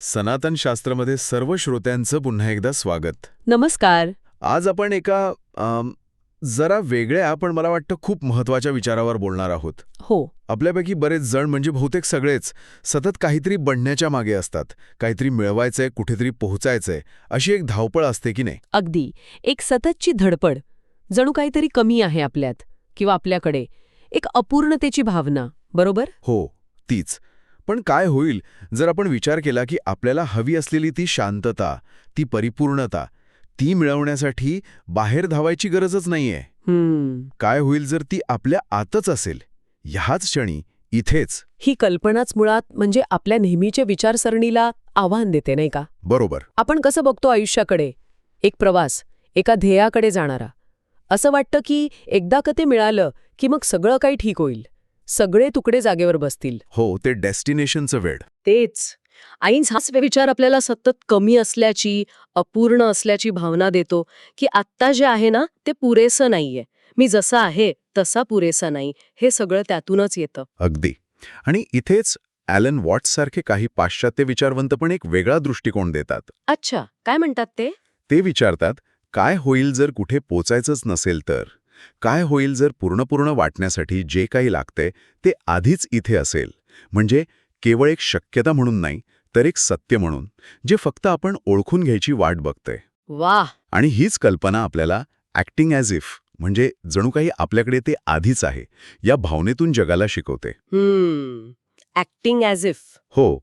सनातन शास्त्रामध्ये सर्व श्रोत्यांचं पुन्हा एकदा स्वागत. नमस्कार. आज आपण एका अम, जरा वेगळ्या पण मला वाटतं खूप महत्त्वाच्या विचारावर बोलणार आहोत. हो. आपल्यापैकी बरेच जण म्हणजे बहुतेक सगळेच सतत काहीतरी बनण्याच्या मागे असतात. काहीतरी मिळवायचंय कुठेतरी पोहोचायचंय अशी एक धावपळ असते की नाही? अगदी. एक सततची धडपड. जणू काहीतरी कमी आहे आपल्यात किंवा आपल्याकडे. एक अपूर्णतेची भावना बरोबर? हो तीच. पण काय होईल जर आपण विचार केला की आपल्याला हवी असलेली ती शांतता ती परिपूर्णता ती मिळवण्यासाठी बाहेर धावायची गरजच नाहीये. काय होईल जर ती आपल्या आतच असेल? ह्याच क्षणी इथेच. ही कल्पनाच मुळात म्हणजे आपल्या नेहमीच्या विचारसरणीला आव्हान देते नाही का? बरोबर. आपण कसं बघतो आयुष्याकडे? एक प्रवास एका ध्येयाकडे जाणारा. असं वाटतं की एकदा का ते मिळालं की मग सगळं काही ठीक होईल. सगळे तुकडे जागेवर बसतील. हो ते डेस्टिनेशनचं वेळ तेच. आईन्स हाच विचार आपल्याला सतत कमी असल्याची अपूर्ण असल्याची भावना देतो की आत्ता जे आहे ना ते पुरेसं नाहीये. मी जसा आहे तसा पुरेसा नाही. हे सगळं त्यातूनच येतं. अगदी. आणि इथेच ॲलन वॉट्ससारखे काही पाश्चात्य विचारवंत पण एक वेगळा दृष्टिकोन देतात. अच्छा. काय म्हणतात ते? ते विचारतात काय होईल जर कुठे पोचायचंच नसेल तर? काय होईल जर पूर्णपूर्ण वाटण्यासाठी जे काही लागतंय ते आधीच इथे असेल? म्हणजे केवळ एक शक्यता म्हणून नाही तर एक सत्य म्हणून जे फक्त आपण ओळखून घ्यायची वाट बघतंय वाह! आणि हीच कल्पना आपल्याला ॲक्टिंग ॲज इफ म्हणजे जणू काही आपल्याकडे ते आधीच आहे या भावनेतून जगाला शिकवते. ऍक्टिंग ॲज इफ हो.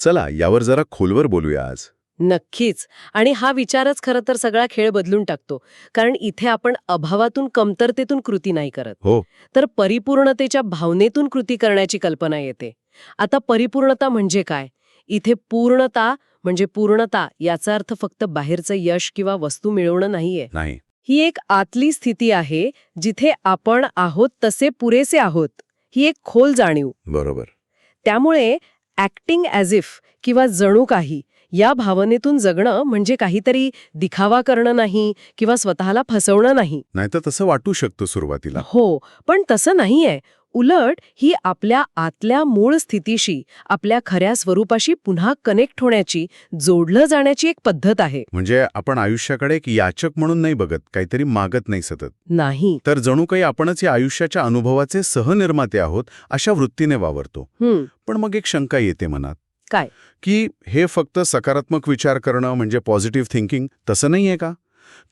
चला यावर जरा खोलवर बोलूया आज. नक्कीच. आणि हा विचारच खरं तर सगळा खेळ बदलून टाकतो. कारण इथे आपण अभावातून कमतरतेतून कृती नाही करत. हो. तर परिपूर्णतेच्या भावनेतून कृती करण्याची कल्पना येते. आता परिपूर्णता म्हणजे काय? इथे पूर्णता म्हणजे पूर्णता याचा अर्थ फक्त बाहेरचं यश किंवा वस्तू मिळवणं नाहीये. नाही. ही एक आतली स्थिती आहे जिथे आपण आहोत तसे पुरेसे आहोत. ही एक खोल जाणीव. बरोबर. त्यामुळे ॲक्टिंग ॲज इफ किंवा जणू काही या भावनेतून जगणं म्हणजे काहीतरी दिखावा करणं नाही किंवा स्वतःला फसवणं नाही. नाहीतर तसं वाटू शकतं सुरुवातीला. हो पण तसं नाहीये. उलट ही आपल्या आतल्या मूळ स्थितीशी आपल्या खऱ्या स्वरूपाशी पुन्हा कनेक्ट होण्याची जोडलं जाण्याची एक पद्धत आहे. म्हणजे आपण आयुष्याकडे एक याचक म्हणून नाही बघत काहीतरी मागत नाही सतत. नाही. तर जणू काही आपणच या आयुष्याच्या अनुभवाचे सहनिर्माते आहोत अशा वृत्तीने वावरतो. पण मग एक शंका येते मनात. काय? की हे फक्त सकारात्मक विचार करणं म्हणजे पॉझिटिव्ह थिंकिंग तसं नाही आहे का?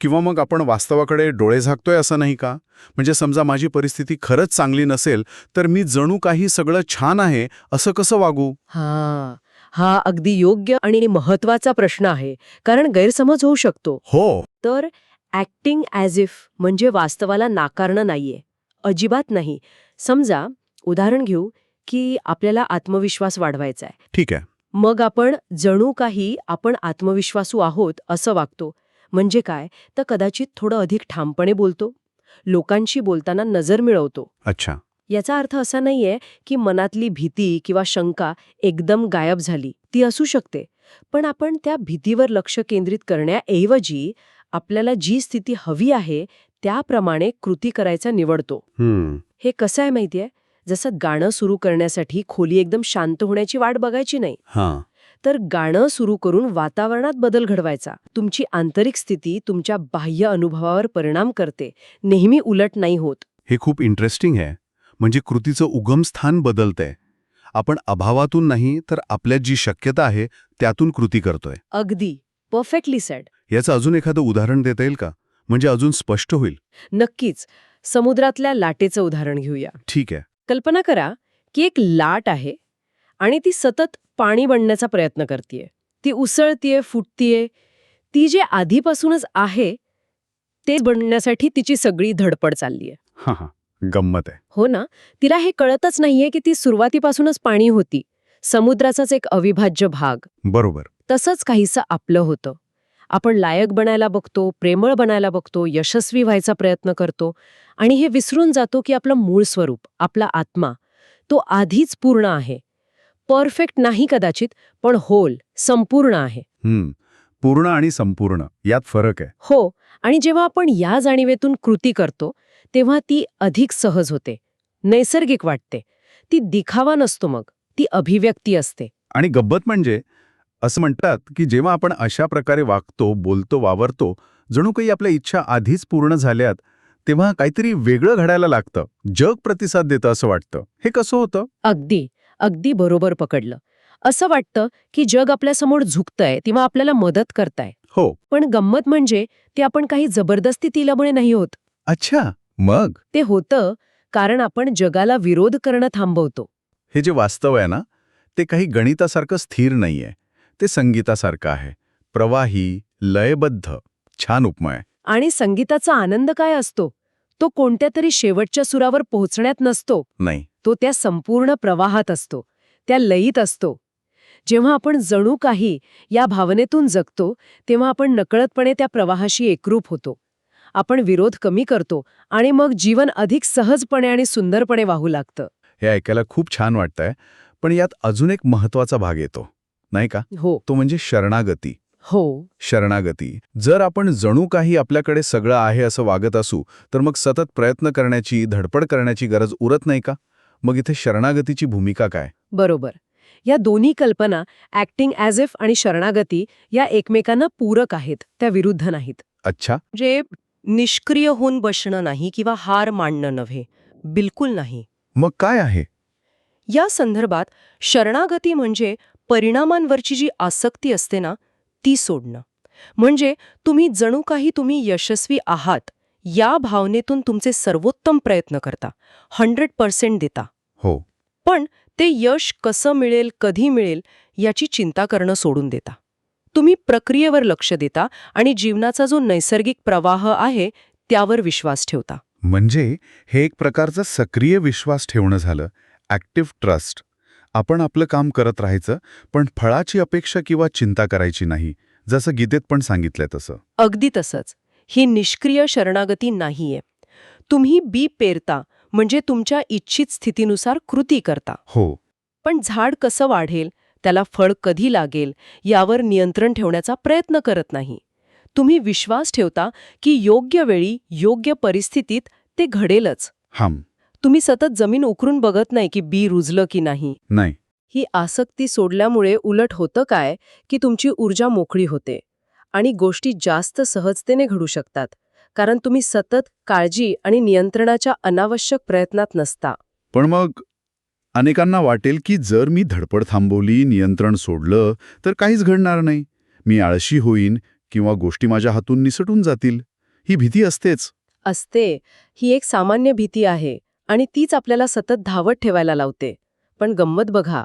किंवा मग आपण वास्तवाकडे डोळे झाकतोय असं नाही का? म्हणजे समजा माझी परिस्थिती खरंच चांगली नसेल तर मी जणू काही सगळं छान आहे असं कसं वागू? हा. हा अगदी योग्य आणि महत्त्वाचा प्रश्न आहे कारण गैरसमज होऊ शकतो. हो. तर ॲक्टिंग ॲज इफ म्हणजे वास्तवाला नाकारणं नाहीये. अजिबात नाही. समजा उदाहरण घेऊ की आपल्याला आत्मविश्वास वाढवायचा आहे ठीक आहे. मग आपण जणू काही आपण आत्मविश्वासू आहोत असं वागतो. म्हणजे काय? तर कदाचित थोडं अधिक ठामपणे बोलतो. लोकांशी बोलताना नजर मिळवतो. अच्छा. याचा अर्थ असा नाहीये की मनातली भीती किंवा शंका एकदम गायब झाली. ती असू शकते. पण आपण त्या भीतीवर लक्ष केंद्रित करण्याऐवजी आपल्याला जी स्थिती हवी आहे त्याप्रमाणे कृती करायचा निवडतो. हे कसं आहे माहितीये? जसं गाणं सुरू करण्यासाठी खोली एकदम शांत होण्याची वाट बघायची नाही. हां. तर गाणं सुरू करून वातावरणात बदल घडवायचा. तुमची आंतरिक स्थिती तुमच्या बाह्य अनुभवावर परिणाम करते. नेहमी उलट नाही होत. हे खूप इंटरेस्टिंग आहे. म्हणजे कृतीचं उगमस्थान बदलतंय. आपण अभावातून नाही तर आपल्यात जी शक्यता आहे त्यातून कृती करतोय. अगदी. परफेक्टली सेड याचं अजून एखादं उदाहरण देता येईल का? म्हणजे अजून स्पष्ट होईल. नक्कीच. समुद्रातल्या लाटेचं उदाहरण घेऊया. ठीक आहे. कल्पना करा की एक लाट आहे आणि ती सतत पाणी बनण्याचा प्रयत्न करतीये. ती उसळतीये फुटतीये. ती जे आधीपासूनच आहे ते बनण्यासाठी तिची सगळी धडपड चाललीये. हां हां. गंमत आहे. हो ना? तिला हे कळतच नाहीये की ती सुरुवातीपासूनच पाणी होती. समुद्राचाच एक अविभाज्य भाग. बरोबर. तसंच काहीसं आपलं होतं. आपण लायक बनायला बघतो प्रेमळ बनायला बघतो यशस्वी व्हायचा प्रयत्न करतो आणि हे विसरून जातो की आपलं मूळ स्वरूप आपला आत्मा तो आधीच पूर्ण आहे. परफेक्ट नाही कदाचित पण होल संपूर्ण आहे. हम्म. पूर्ण आणि संपूर्ण यात फरक आहे. हो आणि जेव्हा आपण या जाणीवेतून कृती करतो तेव्हा ती अधिक सहज होते नैसर्गिक वाटते. ती दिखावा नसतो मग ती अभिव्यक्ती असते. आणि गब्बत म्हणजे असं म्हणतात की जेव्हा आपण अशा प्रकारे वागतो बोलतो वावरतो जणू काही आपल्या इच्छा आधीच पूर्ण झाल्यात तेव्हा काहीतरी वेगळं घडायला लागतं जग प्रतिसाद देतं असं वाटतं. हे कसं होतं? अगदी अगदी बरोबर पकडलं. असं वाटतं की जग आपल्यासमोर झुकतंय किंवा आपल्याला मदत करताय. हो. पण गंमत म्हणजे ते आपण काही जबरदस्ती दिल्यामुळे नाही होत. अच्छा मग? ते होतं कारण आपण जगाला विरोध करणं थांबवतो. हे जे वास्तव आहे ना ते काही गणितासारखं स्थिर नाहीये. ते संगीतासारखं आहे. प्रवाही लयबद्ध छान उपमा आहे आणि संगीताचा आनंद काय असतो? तो कोणत्या तरी शेवटच्या सुरावर पोहोचण्यात नसतो. नाही. तो त्या संपूर्ण प्रवाहात असतो. त्या लयीत असतो. जेव्हा आपण जणू काही या भावनेतून जगतो तेव्हा आपण नकळतपणे त्या प्रवाहाशी एकरूप होतो. आपण विरोध कमी करतो आणि मग जीवन अधिक सहजपणे आणि सुंदरपणे वाहू लागतं. हे ऐकायला खूप छान वाटतंय पण यात अजून एक महत्त्वाचा भाग येतो. नाही का? हो. तो म्हणजे शरणागती. हो. शरणागती. जर आपण जणू काही आपल्याकडे सगळं आहे असं वागत असू तर मग सतत प्रयत्न करण्याची धडपड करण्याची गरज उरत नाही का? मग इथे शरणागतीची भूमिका काय? बरोबर. या दोन्ही कल्पना ऍक्टिंग ॲज इफ आणि शरणागती या एकमेकांना पूरक आहेत त्या विरुद्ध नाहीत. अच्छा. जे निष्क्रिय होऊन बसणं नाही किंवा हार मांडणं नव्हे बिलकुल नाही. मग काय आहे? या संदर्भात शरणागती म्हणजे परिणामांवरची जी आसक्ती असते ना ती सोडणं. म्हणजे तुम्ही जणू काही तुम्ही यशस्वी आहात या भावनेतून तुमचे सर्वोत्तम प्रयत्न करता. हंड्रेड पर्सेंट देता. हो. पण ते यश कसं मिळेल कधी मिळेल याची चिंता करणं सोडून देता. तुम्ही प्रक्रियेवर लक्ष देता आणि जीवनाचा जो नैसर्गिक प्रवाह आहे त्यावर विश्वास ठेवता. म्हणजे हे एक प्रकारचा सक्रिय विश्वास ठेवणं झालं. Active trust. आपण आपलं काम करत राहायचं पण फळाची अपेक्षा किंवा चिंता करायची नाही जसं गीतेत पण सांगितलंय तसं. अगदी तसंच. ही निष्क्रिय शरणागती नाहीये. तुम्ही बी पेरता म्हणजे तुमच्या इच्छित स्थितीनुसार कृती करता. हो. पण झाड कसं वाढेल त्याला फळ कधी लागेल यावर नियंत्रण ठेवण्याचा प्रयत्न करत नाही. तुम्ही विश्वास ठेवता की योग्य वेळी योग्य परिस्थितीत ते घडेलच. हाम तुम्ही सतत जमीन उकरून बघत नाही की बी रुजलं की नाही. नाही. ही आसक्ती सोडल्यामुळे उलट होतं काय की तुमची ऊर्जा मोकळी होते. आणि गोष्टी जास्त सहजतेने घडू शकतात कारण तुम्ही सतत काळजी आणि नियंत्रणाच्या अनावश्यक प्रयत्नात नसता. पण मग अनेकांना वाटेल की जर मी धडपड थांबवली नियंत्रण सोडलं तर काहीच घडणार नाही. मी आळशी होईन किंवा गोष्टी माझ्या हातून निसटून जातील. ही भीती असतेच. असते. ही एक सामान्य भीती आहे. आणि तीच आपल्याला सतत धावत ठेवायला लावते. पण गंमत बघा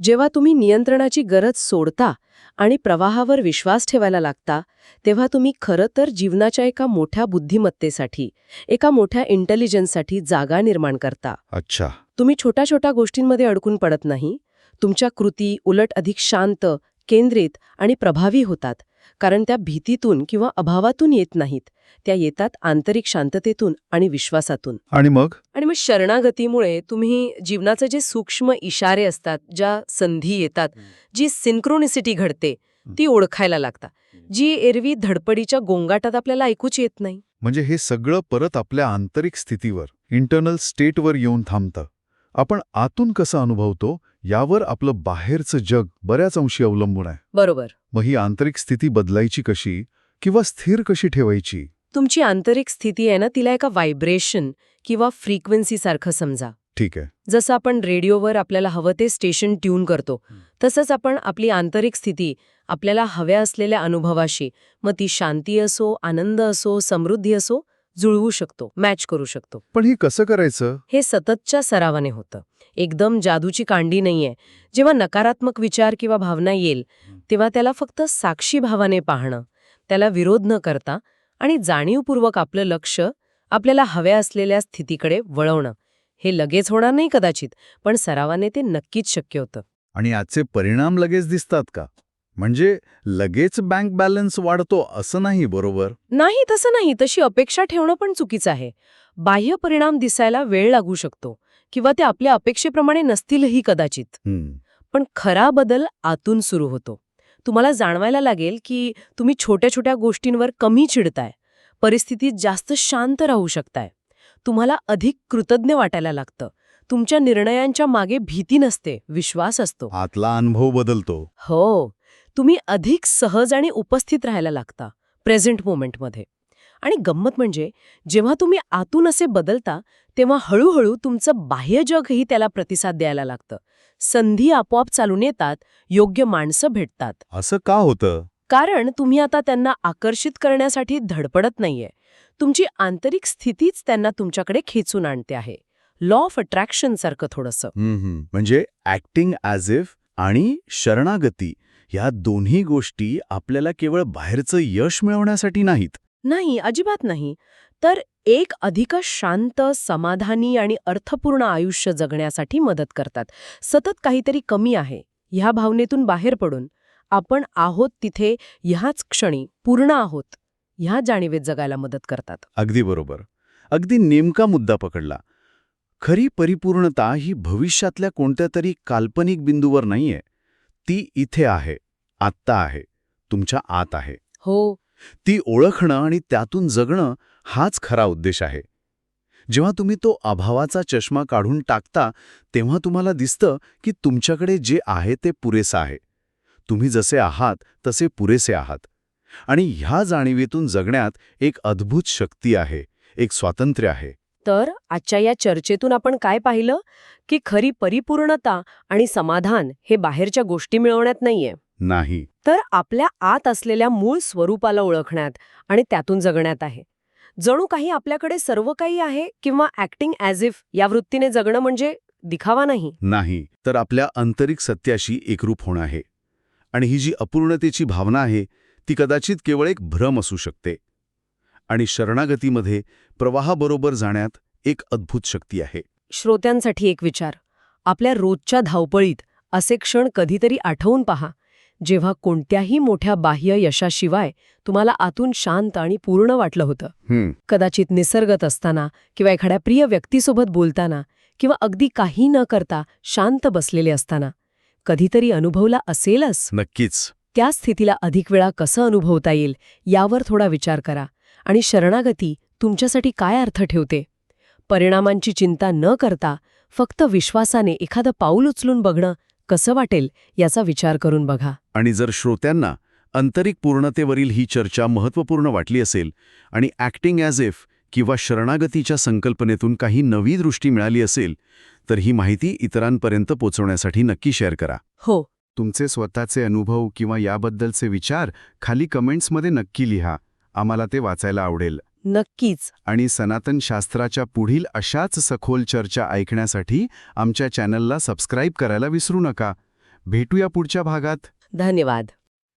जेव्हा तुम्ही नियंत्रणाची गरज सोडता आणि प्रवाहावर विश्वास ठेवायला लागता तेव्हा तुम्ही खरं तर जीवनाच्या एका मोठ्या बुद्धिमत्तेसाठी एका मोठ्या इंटेलिजन्ससाठी जागा निर्माण करता. अच्छा. तुम्ही छोट्या छोट्या गोष्टींमध्ये अडकून पडत नाही तुमच्या कृती उलट अधिक शांत केंद्रित आणि प्रभावी होतात. कारण त्या भीतीतून किंवा अभावातून येत नाहीत. त्या येतात आंतरिक शांततेतून आणि विश्वासातून. आणि मग? आणि मग शरणागतीमुळे तुम्ही जीवनाचे जे सूक्ष्म इशारे असतात ज्या संधी येतात जी सिन्क्रोनिसिटी घडते ती ओळखायला लागता जी एरवी धडपडीच्या गोंगाटात आपल्याला ऐकूच येत नाही. म्हणजे हे सगळं परत आपल्या आंतरिक स्थितीवर इंटरनल स्टेटवर येऊन थांबतं. आपण आतून कसं अनुभवतो यावर आपलं बाहेरचं जग बऱ्याच अंशी अवलंबून आहे. बरोबर. मग ही आंतरिक स्थिती बदलायची कशी किंवा स्थिर कशी ठेवायची? तुमची आंतरिक स्थिती आहे ना तिला एका व्हायब्रेशन किंवा फ्रिक्वेन्सी सारखं समजा. ठीक आहे. जसं आपण रेडिओवर आपल्याला हवं ते स्टेशन ट्यून करतो तसंच आपण आपली आंतरिक स्थिती आपल्याला हव्या असलेल्या अनुभवाशी मग ती शांती असो आनंद असो समृद्धी असो जुळवू शकतो मॅच करू शकतो. पण हे कसं करायचं? हे सततच्या सरावाने होतं. एकदम जादूची कांडी नाहीये. जेव्हा नकारात्मक विचार किंवा भावना येईल तेव्हा त्याला फक्त साक्षी भावाने पाहणं त्याला विरोध न करता आणि जाणीवपूर्वक आपलं लक्ष आपल्याला हव्या असलेल्या स्थितीकडे वळवणं. हे लगेच होणार नाही कदाचित पण सरावाने ते नक्कीच शक्य होतं. आणि याचे परिणाम लगेच दिसतात का? म्हणजे लगेच बँक बॅलन्स वाढतो असं नाही बरोबर? नाही तसं नाही. तशी अपेक्षा ठेवणं पण चुकीचं आहे. बाह्य परिणाम दिसायला वेळ लागू शकतो किंवा ते आपल्या अपेक्षेप्रमाणे नसतीलही कदाचित. पण खरा बदल आतून सुरू होतो. तुम्हाला जाणवायला लागेल की तुम्ही छोट्या छोट्या गोष्टींवर कमी चिडताय. परिस्थितीत जास्त शांत राहू शकताय. तुम्हाला अधिक कृतज्ञ वाटायला लागतं. तुमच्या निर्णयांच्या मागे भीती नसते विश्वास असतो. आतला अनुभव बदलतो. हो. तुम्ही अधिक सहज आणि उपस्थित राहायला लागता प्रेझेंट मोमेंटमध्ये आणि गंमत म्हणजे जेव्हा तुम्ही आतून असे बदलता तेव्हा हळूहळू तुमचं बाह्य जगही त्याला प्रतिसाद द्यायला लागतं. संधी आपोआप चालून येतात योग्य माणसं भेटतात. असं का होतं? कारण तुम्ही आता त्यांना आकर्षित करण्यासाठी धडपडत नाहीये. तुमची आंतरिक स्थितीच त्यांना तुमच्याकडे खेचून आणते आहे. लॉ ऑफ अट्रॅक्शन सारखं थोडंसं. म्हणजे ऍक्टिंग ॲज इफ आणि शरणागती. या दोन्ही गोष्टी आपल्याला केवळ बाहेरचं यश मिळवण्यासाठी नाहीत. नाही अजिबात नाही. तर एक अधिक शांत समाधानी आणि अर्थपूर्ण आयुष्य जगण्यासाठी मदत करतात. सतत काहीतरी कमी आहे. ह्या भावनेतून बाहेर पडून आपण आहोत तिथे ह्याच क्षणी पूर्ण आहोत ह्या जाणीवेत जगायला मदत करतात. अगदी बरोबर. अगदी नेमका मुद्दा पकडला. खरी परिपूर्णता ही भविष्यातल्या कोणत्या तरी काल्पनिक बिंदूवर नाहीये. ती इथे आहे. आत्ता आहे तुमच्या आत आहे. हो. ती ओळखणं आणि त्यातून जगणं हाच खरा उद्देश आहे. जेव्हा तुम्ही तो अभावाचा चष्मा काढून टाकता तेव्हा तुम्हाला दिसतं की तुमच्याकडे जे आहे ते पुरेसं आहे. तुम्ही जसे आहात तसे पुरेसे आहात. आणि ह्या जाणीवेतून जगण्यात एक अद्भुत शक्ती आहे एक स्वातंत्र्य आहे. तर आजच्या या चर्चेतून आपण काय पाहिलं? की खरी परिपूर्णता आणि समाधान हे बाहेरच्या गोष्टी मिळवण्यात नाहीये. नाही. तर आपल्या आत असलेल्या मूळ स्वरूपाला ओळखण्यात आणि त्यातून जगण्यात आहे. जणू काही आपल्याकडे सर्व काही आहे किंवा ऍक्टिंग ॲज इफ या वृत्तीने जगणं म्हणजे दिखावा नाही? नाही. तर आपल्या आंतरिक सत्याशी एकरूप होणं आहे. आणि ही जी अपूर्णतेची भावना आहे ती कदाचित केवळ एक भ्रम असू शकते. आणि शरणागतीमध्ये प्रवाहाबरोबर जाण्यात एक अद्भुत शक्ती आहे. श्रोत्यांसाठी एक विचार. आपल्या रोजच्या धावपळीत असे क्षण कधीतरी आठवून पहा. जेव्हा कोणत्याही मोठ्या बाह्य यशाशिवाय तुम्हाला आतून शांत आणि पूर्ण वाटलं होतं. कदाचित निसर्गत असताना किंवा एखाद्या प्रिय व्यक्तीसोबत बोलताना किंवा अगदी काही न करता शांत बसलेले असताना कधीतरी अनुभवला असेलच? नक्कीच. त्या स्थितीला अधिक वेळा कसं अनुभवता येईल यावर थोडा विचार करा आणि शरणागती तुमच्यासाठी काय अर्थ ठेवते? परिणामांची चिंता न करता फक्त विश्वासाने एखादं पाऊल उचलून बघणं कसं वाटेल याचा विचार करून बघा. आणि जर श्रोत्यांना आंतरिक पूर्णतेवरील ही चर्चा महत्त्वपूर्ण वाटली असेल आणि ॲक्टिंग ॲज इफ किंवा शरणागतीच्या संकल्पनेतून काही नवी दृष्टी मिळाली असेल तर ही माहिती इतरांपर्यंत पोचवण्यासाठी नक्की शेअर करा. हो. तुमचे स्वतःचे अनुभव किंवा याबद्दलचे विचार खाली कमेंट्समध्ये नक्की लिहा. आम्हाला ते वाचायला आवडेल. नक्कीच. आणि सनातन शास्त्राच्या पुढील अशाच सखोल चर्चा ऐकण्यासाठी आमच्या चॅनलला सबस्क्राईब करायला विसरू नका. भेटूया पुढच्या भागात. धन्यवाद.